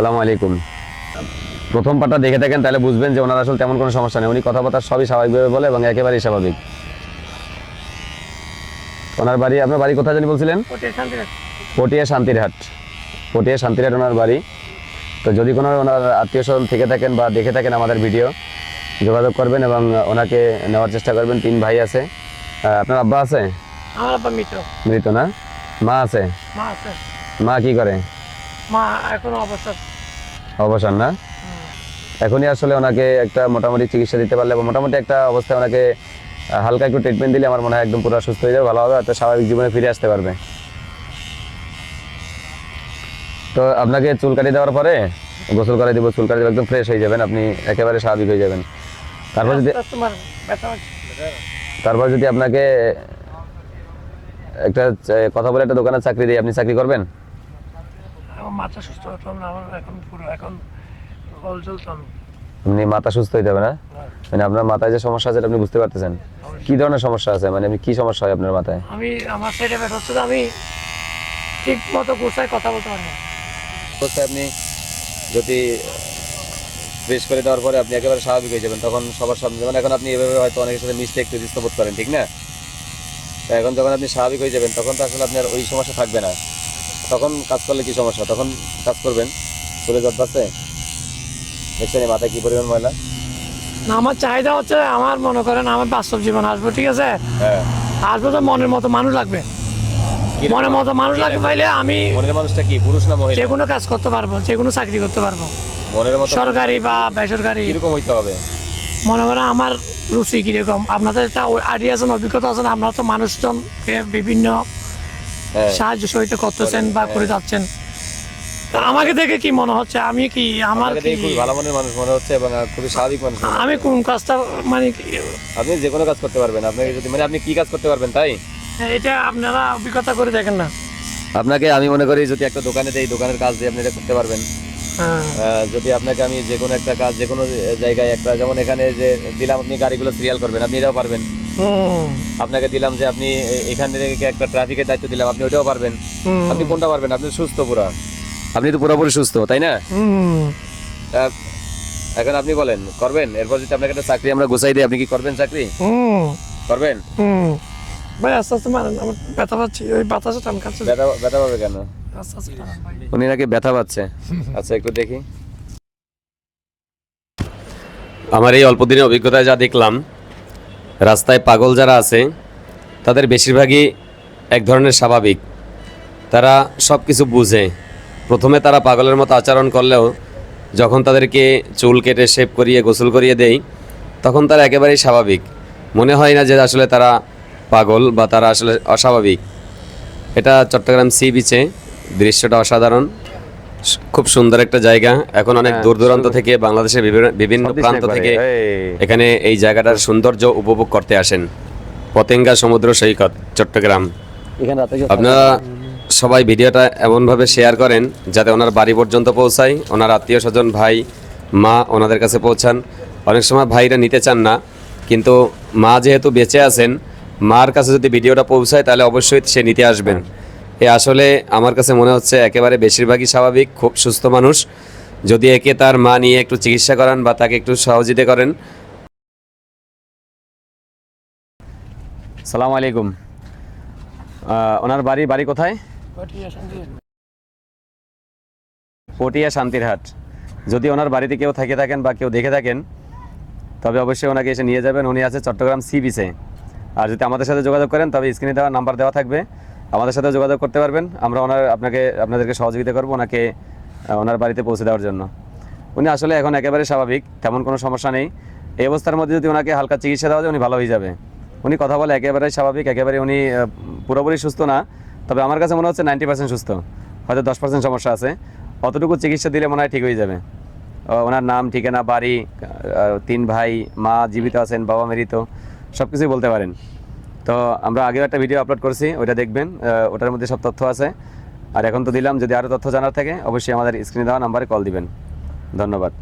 সালামু আলাইকুম। প্রথম পার্টটা দেখে থাকেন তাহলে বুঝবেন যে ওনার আসলে তেমন কোনো সমস্যা নেই। উনি কথাবার্তা সবই স্বাভাবিকভাবে বলে এবং একেবারেই স্বাভাবিক। ওনার বাড়ি আপনার বাড়ি কোথায় জানি বলছিলেন? পটিয়া শান্তিরহাট। পটিয়া শান্তিরহাট। ওনার বাড়ি। তো যদি কোনো ওনার আত্মীয় স্বজন থেকে থাকেন বা দেখে থাকেন আমাদের ভিডিও যোগাযোগ করবেন এবং ওনাকে নেওয়ার চেষ্টা করবেন। তিন ভাই আছে। আপনার আব্বা আছে? আমার আব্বা মৃত। মৃত না? মা আছে? মা আছে। মা কি করে? মা এখনও অবস্থা অবসর না? এখনই আসলে ওনাকে একটা মোটামুটি চিকিৎসা দিতে পারলে বা মোটামুটি একটা অবস্থায় ওনাকে হালকা একটু ট্রিটমেন্ট দিলে আমার মনে হয় একদম পুরো সুস্থ হয়ে যাবে ভালো হবে তো স্বাভাবিক জীবনে ফিরে আসতে পারবে। তো আপনাকে চুল কাটিয়ে দেওয়ার পরে গোসল করে দিব চুল কাটিয়ে একদম ফ্রেশ হয়ে যাবেন আপনি একেবারে স্বাভাবিক হয়ে যাবেন। তারপর যদি তারপর যদি আপনাকে একটা কথা বলে একটা দোকানে চাকরি দিই আপনি চাকরি করবেন? মাথা সুস্থ হতাম না আমার এখন পুরো এখন চলতাম আপনি মাথা সুস্থ না? মানে আপনার মাথায় যে সমস্যা আছে আপনি বুঝতে পারতেছেন? কি ধরনের সমস্যা আছে? মানে কি সমস্যা হয় আপনার মাথায়? আমি আমার সাইডে ব্যথা হচ্ছে আমি ঠিক মতো গোসায় কথা বলতে পারি না। আপনি যদি ফ্রেশ করে দেওয়ার পরে আপনি একেবারে স্বাভাবিক হয়ে যাবেন তখন সবার সামনে যেমন এখন আপনি এভাবে হয়তো অনেকের সাথে মিস্টেক তৈরিস্ত বোধ করেন ঠিক না? এখন যখন আপনি স্বাভাবিক হয়ে যাবেন তখন তো আসলে আপনার ওই সমস্যা থাকবে না। তখন কাজ করলে কি সমস্যা? তখন কাজ করবেন। চলে পাচ্ছে দেখছেন মাথায় কি পরিমাণ ময়লা? না, আমার চাহিদা হচ্ছে আমার মনে করেন আমার বাস্তব জীবন আসব ঠিক আছে? হ্যাঁ। আসব তো মনের মতো মানুষ লাগবে? মনের মতো মানুষ লাগবে পাইলে আমি মনের মানুষটা কি পুরুষ না মহিলা? যে কোনো কাজ করতে পারব যে কোনো চাকরি করতে পারব। মনের মতো সরকারি বা বেসরকারি। কীরকম হইতে হবে? মনে করেন আমার রুচি কীরকম আপনাদের একটা আইডিয়া আছেন অভিজ্ঞতা আছেন আপনারা তো মানুষজনকে বিভিন্ন সাহায্য সহিত করতেছেন বা করে যাচ্ছেন? আমাকে দেখে কি মনে হচ্ছে? আমি কি আমার খুবই ভালো মনের মানুষ মনে হচ্ছে এবং খুবই স্বাভাবিক মানুষ আমি কোন কাজটা মানে আপনি যে কোনো কাজ করতে পারবেন। আপনাকে যদি মানে আপনি কি কাজ করতে পারবেন তাই? এটা আপনারা অভিজ্ঞতা করে দেখেন না। আপনাকে আমি মনে করি যদি একটা দোকানে দেই দোকানের কাজ দিয়ে আপনি এটা করতে পারবেন। হ্যাঁ। যদি আপনাকে আমি যে কোনো একটা কাজ যে কোনো জায়গায় একটা যেমন এখানে যে দিলাম আপনি গাড়িগুলো সিরিয়াল করবেন আপনি এটাও পারবেন। আপনাকে দিলাম যে আপনি এখান থেকে একটা ট্রাফিকের দায়িত্ব দিলাম আপনি ওটাও পারবেন। আপনি কোনটা পারবেন? আপনি সুস্থ পুরো। আপনি তো পুরোপুরি সুস্থ তাই না? এখন আপনি বলেন করবেন? এরপর যদি আপনাকে একটা চাকরি আমরা গোছাই দিই আপনি কি করবেন চাকরি? করবেন? ভাই আস্তে আস্তে মারেন আমার ব্যথা পাচ্ছি ওই বাতাসে টান খাচ্ছে। ব্যথা ব্যথা পাবে কেন? আস্তে আস্তে উনি নাকি ব্যথা পাচ্ছে। আচ্ছা একটু দেখি। আমার এই অল্প দিনের অভিজ্ঞতায় যা দেখলাম রাস্তায় পাগল যারা আছে, তাদের বেশিরভাগই এক ধরনের স্বাভাবিক। তারা সব কিছু বুঝে। প্রথমে তারা পাগলের মতো আচরণ করলেও যখন তাদেরকে চুল কেটে শেপ করিয়ে, গোসল করিয়ে দেই, তখন তারা একেবারেই স্বাভাবিক। মনে হয় না যে আসলে তারা পাগল বা তারা আসলে অস্বাভাবিক। এটা চট্টগ্রাম সি বিচে। দৃশ্যটা অসাধারণ। খুব সুন্দর একটা জায়গা। এখন অনেক দূর দূরান্ত থেকে বাংলাদেশের বিভিন্ন- বিভিন্ন প্রান্ত থেকে এখানে এই জায়গাটার সৌন্দর্য উপভোগ করতে আসেন। পতেঙ্গা সমুদ্র সৈকত চট্টগ্রাম। আপনারা সবাই ভিডিওটা এমনভাবে শেয়ার করেন যাতে ওনার বাড়ি পর্যন্ত পৌঁছায়। ওনার আত্মীয় স্বজন ভাই মা ওনাদের কাছে পৌঁছান। অনেক সময় ভাইরা নিতে চান না কিন্তু মা যেহেতু বেঁচে আছেন মার কাছে যদি ভিডিওটা পৌঁছায় তাহলে অবশ্যই সে নিতে আসবেন। এ আসলে আমার কাছে মনে হচ্ছে একেবারে বেশিরভাগই স্বাভাবিক খুব সুস্থ মানুষ। যদি একে তার মা নিয়ে একটু চিকিৎসা করান বা তাকে একটু সহযোগিতা করেন। সালাম আলাইকুম। ওনার বাড়ি বাড়ি কোথায়? পটিয়া শান্তি। পটিয়া শান্তিরহাট যদি ওনার বাড়িতে কেউ থেকে থাকেন বা কেউ দেখে থাকেন তবে অবশ্যই ওনাকে এসে নিয়ে যাবেন। উনি আছে চট্টগ্রাম সি বিচে। আর যদি আমাদের সাথে যোগাযোগ করেন তবে স্ক্রিনে দেওয়া নাম্বার দেওয়া থাকবে। আমাদের সাথে যোগাযোগ করতে পারবেন। আমরা ওনার আপনাকে, আপনাদেরকে সহযোগিতা করব ওনাকে ওনার বাড়িতে পৌঁছে দেওয়ার জন্য। উনি আসলে এখন একেবারে স্বাভাবিক, তেমন কোনো সমস্যা নেই। এই অবস্থার মধ্যে যদি ওনাকে হালকা চিকিৎসা দেওয়া যায়, উনি ভালো হয়ে যাবে। উনি কথা বলে একেবারে স্বাভাবিক, একেবারে উনি পুরোপুরি সুস্থ না। তবে আমার কাছে মনে হচ্ছে নাইনটি পার্সেন্ট সুস্থ। হয়তো দশ পার্সেন্ট সমস্যা আছে। অতটুকু চিকিৎসা দিলে মনে হয় ঠিক হয়ে যাবে। ওনার নাম, ঠিকানা, বাড়ি তিন ভাই, মা, জীবিত আছেন, বাবা মৃত সব কিছুই বলতে পারেন। তো আমরা আগেও একটা ভিডিও আপলোড করছি, ওইটা দেখবেন ওটার মধ্যে সব তথ্য আছে। আর এখন তো দিলাম, যদি আরও তথ্য জানার থাকে, অবশ্যই আমাদের স্ক্রিনে দেওয়া নাম্বারে কল দিবেন। ধন্যবাদ।